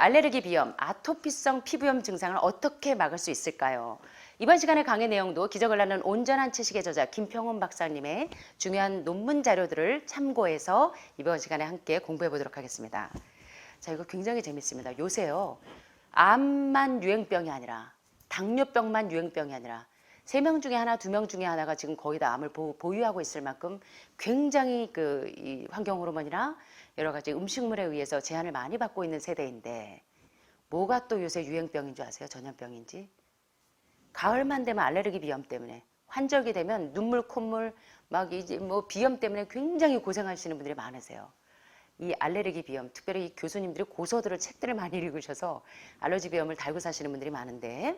알레르기 비염, 아토피성 피부염 증상을 어떻게 막을 수 있을까요? 이번 시간의 강의 내용도 기적을 낳는 온전한 채식의 저자 김평훈 박사님의 중요한 논문 자료들을 참고해서 이번 시간에 함께 공부해 보도록 하겠습니다. 자, 이거 굉장히 재밌습니다. 요새요. 암만 유행병이 아니라 당뇨병만 유행병이 아니라 세 명 중에 하나, 두 명 중에 하나가 지금 거의 다 암을 보, 보유하고 있을 만큼 굉장히 그 이 환경 호르몬이나 여러 가지 음식물에 의해서 제한을 많이 받고 있는 세대인데 뭐가 또 요새 유행병인 줄 아세요? 전염병인지? 가을만 되면 알레르기 비염 때문에 환절기 되면 눈물 콧물 막 이제 뭐 비염 때문에 굉장히 고생하시는 분들이 많으세요. 이 알레르기 비염, 특별히 이 교수님들이 고서들을 책들을 많이 읽으셔서 알러지 비염을 달고 사시는 분들이 많은데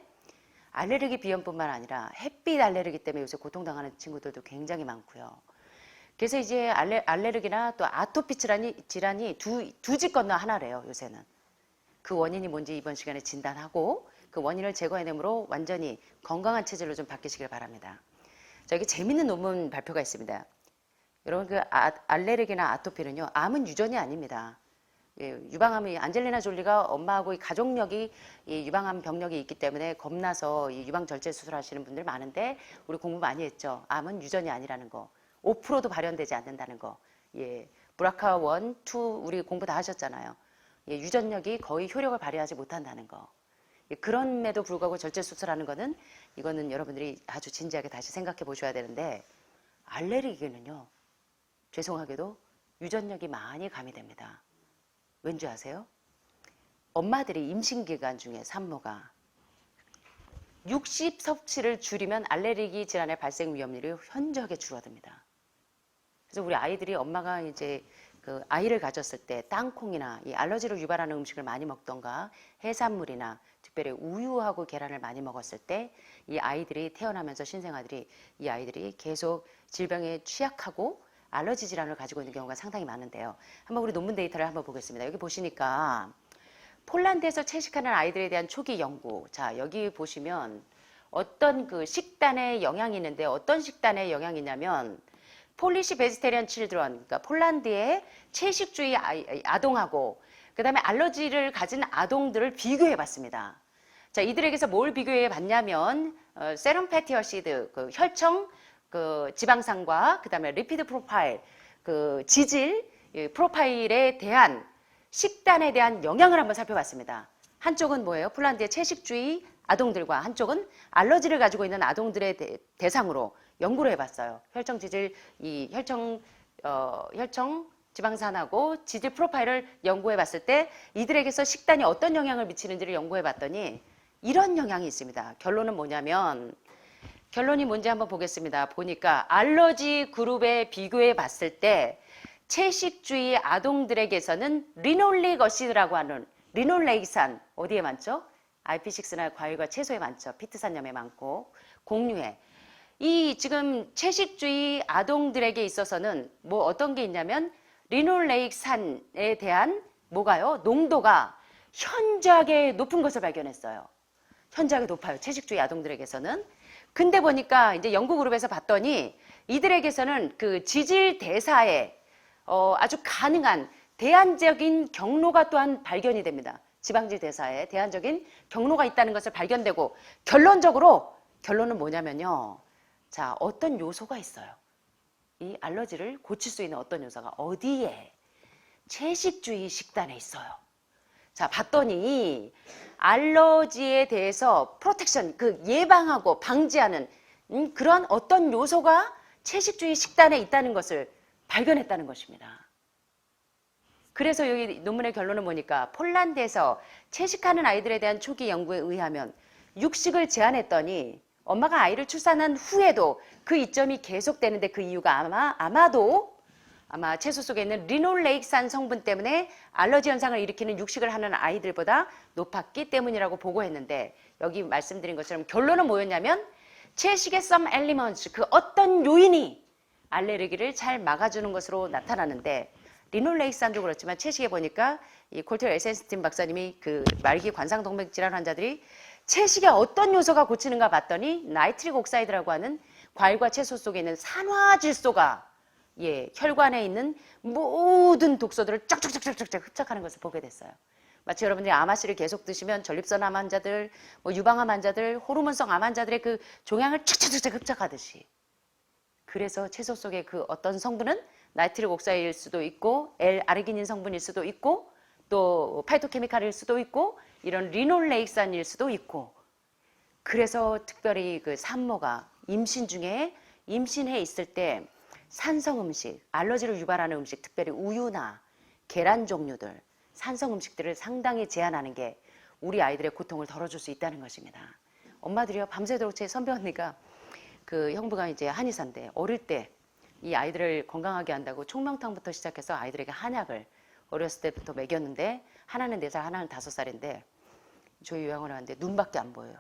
알레르기 비염뿐만 아니라 햇빛 알레르기 때문에 요새 고통당하는 친구들도 굉장히 많고요. 그래서 이제 알레, 알레르기나 또 아토피 질환이, 질환이 두, 두 집 건너 하나래요, 요새는. 그 원인이 뭔지 이번 시간에 진단하고 그 원인을 제거해내므로 완전히 건강한 체질로 좀 바뀌시길 바랍니다. 자, 여기 재밌는 논문 발표가 있습니다. 여러분 그 아, 알레르기나 아토피는요, 암은 유전이 아닙니다. 예, 유방암이 안젤리나 졸리가 엄마하고 이 가족력이 이 유방암 병력이 있기 때문에 겁나서 이 유방 절제 수술하시는 분들 많은데 우리 공부 많이 했죠. 암은 유전이 아니라는 거. 5%도 발현되지 않는다는 거. 예. 브라카 1, 2 우리 공부 다 하셨잖아요. 예, 유전력이 거의 효력을 발휘하지 못한다는 거. 예, 그럼에도 불구하고 절제 수술하는 거는 이거는 여러분들이 아주 진지하게 다시 생각해 보셔야 되는데 알레르기는요. 죄송하게도 유전력이 많이 가미됩니다. 왠지 아세요? 엄마들이 임신 기간 중에 산모가 육식 섭취를 줄이면 알레르기 질환의 발생 위험률이 현저하게 줄어듭니다. 그래서 우리 아이들이 엄마가 이제 그 아이를 가졌을 때 땅콩이나 이 알러지를 유발하는 음식을 많이 먹던가 해산물이나 특별히 우유하고 계란을 많이 먹었을 때 이 아이들이 태어나면서 신생아들이 이 아이들이 계속 질병에 취약하고 알러지 질환을 가지고 있는 경우가 상당히 많은데요. 한번 우리 논문 데이터를 한번 보겠습니다. 여기 보시니까 폴란드에서 채식하는 아이들에 대한 초기 연구. 자, 여기 보시면 어떤 그 식단에 영향이 있는데 어떤 식단에 영향이 있냐면 폴리시 베지테리안 칠드런, 그러니까 폴란드의 채식주의 아동하고 그다음에 알러지를 가진 아동들을 비교해 봤습니다. 자, 이들에게서 뭘 비교해 봤냐면 어, 세럼 패티 어 시드, 그 혈청 그 지방산과 그다음에 리피드 프로파일, 그 지질 이 프로파일에 대한 식단에 대한 영향을 한번 살펴봤습니다. 한쪽은 뭐예요? 폴란드의 채식주의 아동들과 한쪽은 알러지를 가지고 있는 아동들의 대, 상으로 연구를 해봤어요. 혈청 지질, 이 혈청, 어, 혈청 지방산하고 지질 프로파일을 연구해봤을 때 이들에게서 식단이 어떤 영향을 미치는지를 연구해봤더니 이런 영향이 있습니다. 결론은 뭐냐면 결론이 뭔지 한번 보겠습니다. 보니까 알러지 그룹에 비교해 봤을 때 채식주의 아동들에게서는 리놀릭 어시드라고 하는 리놀레이산 어디에 많죠? RP6나 과일과 채소에 많죠. 피트산염에 많고 공유에 이 지금 채식주의 아동들에게 있어서는 뭐 어떤 게 있냐면 리놀레익산에 대한 뭐가요? 농도가 현저하게 높은 것을 발견했어요. 현저하게 높아요. 채식주의 아동들에게서는. 근데 보니까 이제 연구 그룹에서 봤더니 이들에게서는 그 지질 대사에 어, 아주 가능한 대안적인 경로가 또한 발견이 됩니다. 지방질 대사에 대안적인 경로가 있다는 것을 발견되고 결론적으로 결론은 뭐냐면요. 자, 어떤 요소가 있어요. 이 알러지를 고칠 수 있는 어떤 요소가 어디에? 채식주의 식단에 있어요. 자, 봤더니 알러지에 대해서 프로텍션, 그 예방하고 방지하는 음, 그런 어떤 요소가 채식주의 식단에 있다는 것을 발견했다는 것입니다. 그래서 여기 논문의 결론을 보니까 폴란드에서 채식하는 아이들에 대한 초기 연구에 의하면 육식을 제한했더니 엄마가 아이를 출산한 후에도 그 이점이 계속되는데 그 이유가 아마 아마도 아마 채소 속에 있는 리놀레익산 성분 때문에 알러지 현상을 일으키는 육식을 하는 아이들보다 높았기 때문이라고 보고했는데 여기 말씀드린 것처럼 결론은 뭐였냐면 채식의 some elements 그 어떤 요인이 알레르기를 잘 막아주는 것으로 나타나는데 리놀레이산도 그렇지만 채식에 보니까 이 콜트 에센스틴 박사님이 그 말기 관상동맥 질환 환자들이 채식에 어떤 요소가 고치는가 봤더니 나이트릭 옥사이드라고 하는 과일과 채소 속에 있는 산화질소가 예, 혈관에 있는 모든 독소들을 쫙쫙쫙쫙쫙 흡착하는 것을 보게 됐어요. 마치 여러분들이 아마씨를 계속 드시면 전립선 암 환자들, 뭐 유방암 환자들, 호르몬성 암 환자들의 그 종양을 쫙쫙쫙 흡착하듯이. 그래서 채소 속에 그 어떤 성분은 나이트릭 옥사이드일 수도 있고 L 아르기닌 성분일 수도 있고 또 파이토케미칼일 수도 있고 이런 리놀레익산일 수도 있고 그래서 특별히 그 산모가 임신 중에 임신해 있을 때 산성 음식, 알러지를 유발하는 음식, 특별히 우유나 계란 종류들, 산성 음식들을 상당히 제한하는 게 우리 아이들의 고통을 덜어줄 수 있다는 것입니다. 엄마들이요 밤새도록 제 선배 언니가 그 형부가 이제 한의사인데 어릴 때 이 아이들을 건강하게 한다고 총명탕부터 시작해서 아이들에게 한약을 어렸을 때부터 먹였는데 하나는 네 살, 하나는 다섯 살인데 저희 요양원에 왔는데 눈밖에 안 보여요.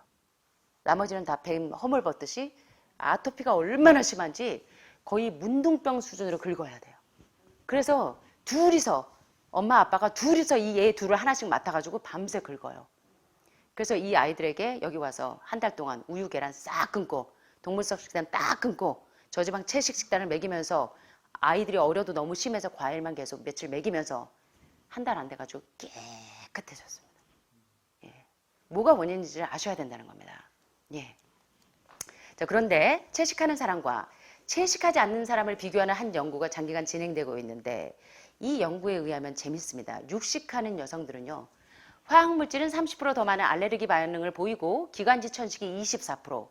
나머지는 다 뱀 허물 벗듯이 아토피가 얼마나 심한지 거의 문둥병 수준으로 긁어야 돼요. 그래서 둘이서 엄마 아빠가 둘이서 이 애 둘을 하나씩 맡아가지고 밤새 긁어요. 그래서 이 아이들에게 여기 와서 한 달 동안 우유 계란 싹 끊고 동물성 식단 딱 끊고 저지방 채식 식단을 먹이면서 아이들이 어려도 너무 심해서 과일만 계속 며칠 먹이면서 한 달 안 돼가지고 깨끗해졌습니다. 예. 뭐가 원인인지를 아셔야 된다는 겁니다. 예. 자, 그런데 채식하는 사람과 채식하지 않는 사람을 비교하는 한 연구가 장기간 진행되고 있는데 이 연구에 의하면 재밌습니다. 육식하는 여성들은요. 화학물질은 30%더 많은 알레르기 반응을 보이고 기관지 천식이 24%,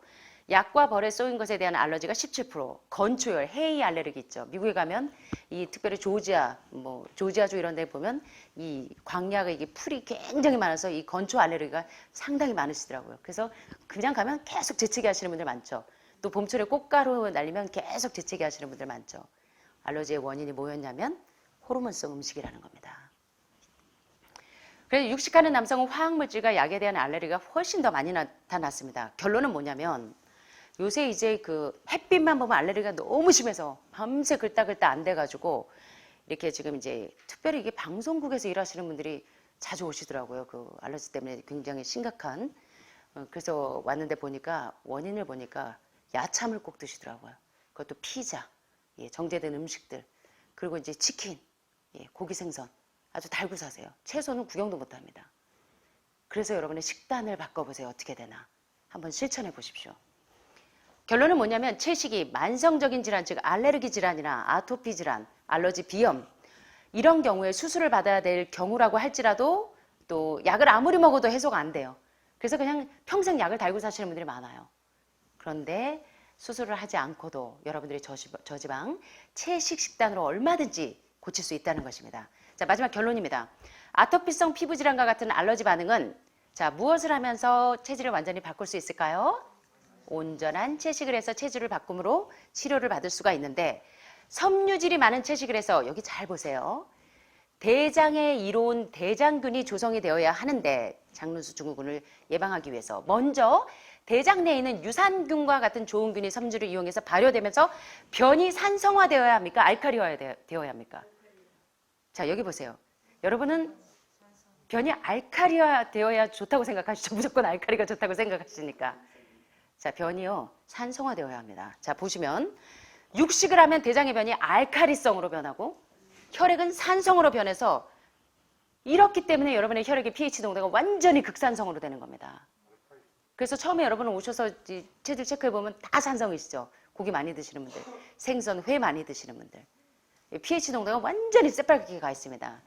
약과 벌에 쏘인 것에 대한 알러지가 17%, 건초열, 헤이 알레르기 있죠. 미국에 가면 이 특별히 조지아, 뭐 조지아주 이런 데 보면 이 광야가 이게 풀이 굉장히 많아서 이 건초 알레르기가 상당히 많으시더라고요. 그래서 그냥 가면 계속 재채기 하시는 분들 많죠. 또 봄철에 꽃가루 날리면 계속 재채기 하시는 분들 많죠. 알러지의 원인이 뭐였냐면 호르몬성 음식이라는 겁니다. 그래서 육식하는 남성은 화학물질과 약에 대한 알레르기가 훨씬 더 많이 나타났습니다. 결론은 뭐냐면 요새 이제 그 햇빛만 보면 알레르기가 너무 심해서 밤새 긁다긁다 안 돼가지고 이렇게 지금 이제 특별히 이게 방송국에서 일하시는 분들이 자주 오시더라고요. 그 알러지 때문에 굉장히 심각한. 어, 그래서 왔는데 보니까 원인을 보니까 야참을 꼭 드시더라고요. 그것도 피자, 예, 정제된 음식들, 그리고 이제 치킨, 예, 고기 생선 아주 달고 사세요. 채소는 구경도 못 합니다. 그래서 여러분의 식단을 바꿔보세요. 어떻게 되나. 한번 실천해 보십시오. 결론은 뭐냐면 채식이 만성적인 질환, 즉 알레르기 질환이나 아토피 질환, 알러지 비염 이런 경우에 수술을 받아야 될 경우라고 할지라도 또 약을 아무리 먹어도 해소가 안 돼요. 그래서 그냥 평생 약을 달고 사시는 분들이 많아요. 그런데 수술을 하지 않고도 여러분들이 저지방, 채식 식단으로 얼마든지 고칠 수 있다는 것입니다. 자, 마지막 결론입니다. 아토피성 피부 질환과 같은 알러지 반응은 자, 무엇을 하면서 체질을 완전히 바꿀 수 있을까요? 온전한 채식을 해서 체질을 바꿈으로 치료를 받을 수가 있는데 섬유질이 많은 채식을 해서 여기 잘 보세요. 대장에 이로운 대장균이 조성이 되어야 하는데 장루수 증후군을 예방하기 위해서 먼저 대장 내에 있는 유산균과 같은 좋은 균이 섬유를 이용해서 발효되면서 변이 산성화되어야 합니까? 알칼리화 되어야 합니까? 자 여기 보세요. 여러분은 변이 알칼리화 되어야 좋다고 생각하시죠? 무조건 알칼리가 좋다고 생각하시니까. 자 변이요 산성화 되어야 합니다. 자 보시면 육식을 하면 대장의 변이 알칼리성으로 변하고 혈액은 산성으로 변해서 이렇기 때문에 여러분의 혈액의 pH 농도가 완전히 극산성으로 되는 겁니다. 그래서 처음에 여러분 오셔서 이 체질 체크해 보면 다 산성이시죠. 고기 많이 드시는 분들, 생선, 회 많이 드시는 분들. pH 농도가 완전히 새빨갛게 가 있습니다.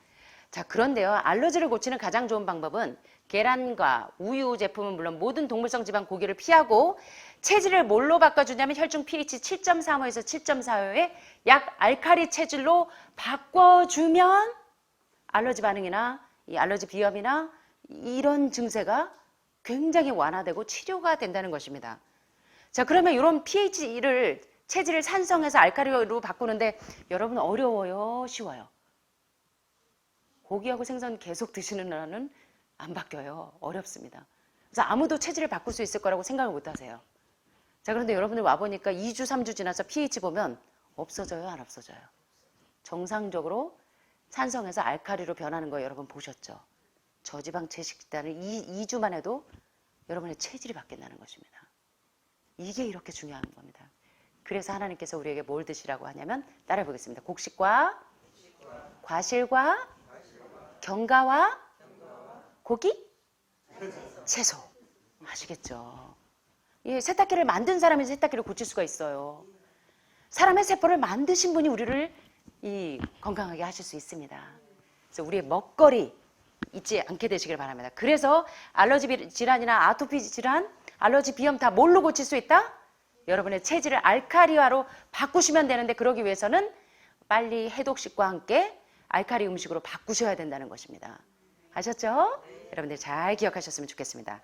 자, 그런데요. 알러지를 고치는 가장 좋은 방법은 계란과 우유 제품은 물론 모든 동물성 지방 고기를 피하고 체질을 뭘로 바꿔주냐면 혈중 pH 7.35에서 7.45의 약 알칼리 체질로 바꿔주면 알러지 반응이나 이 알러지 비염이나 이런 증세가 굉장히 완화되고 치료가 된다는 것입니다. 자, 그러면 이런 pH를 체질을 산성해서 알칼리로 바꾸는데 여러분 어려워요, 쉬워요? 고기하고 생선 계속 드시는 나라는 안 바뀌어요. 어렵습니다. 그래서 아무도 체질을 바꿀 수 있을 거라고 생각을 못 하세요. 자, 그런데 여러분들 와보니까 2주, 3주 지나서 pH 보면 없어져요, 안 없어져요? 정상적으로 산성에서 알카리로 변하는 거 여러분 보셨죠? 저지방 채식 식단을 2, 주만 해도 여러분의 체질이 바뀐다는 것입니다. 이게 이렇게 중요한 겁니다. 그래서 하나님께서 우리에게 뭘 드시라고 하냐면 따라해 보겠습니다. 곡식과 과실과 견과와 고기 채소 아시겠죠? 이 세탁기를 만든 사람이 세탁기를 고칠 수가 있어요. 사람의 세포를 만드신 분이 우리를 이 건강하게 하실 수 있습니다. 그래서 우리의 먹거리 잊지 않게 되시길 바랍니다. 그래서 알러지 비- 질환이나 아토피 질환, 알러지 비염 다 뭘로 고칠 수 있다? 여러분의 체질을 알카리화로 바꾸시면 되는데 그러기 위해서는 빨리 해독식과 함께 알카리 음식으로 바꾸셔야 된다는 것입니다. 아셨죠? 여러분들 잘 기억하셨으면 좋겠습니다.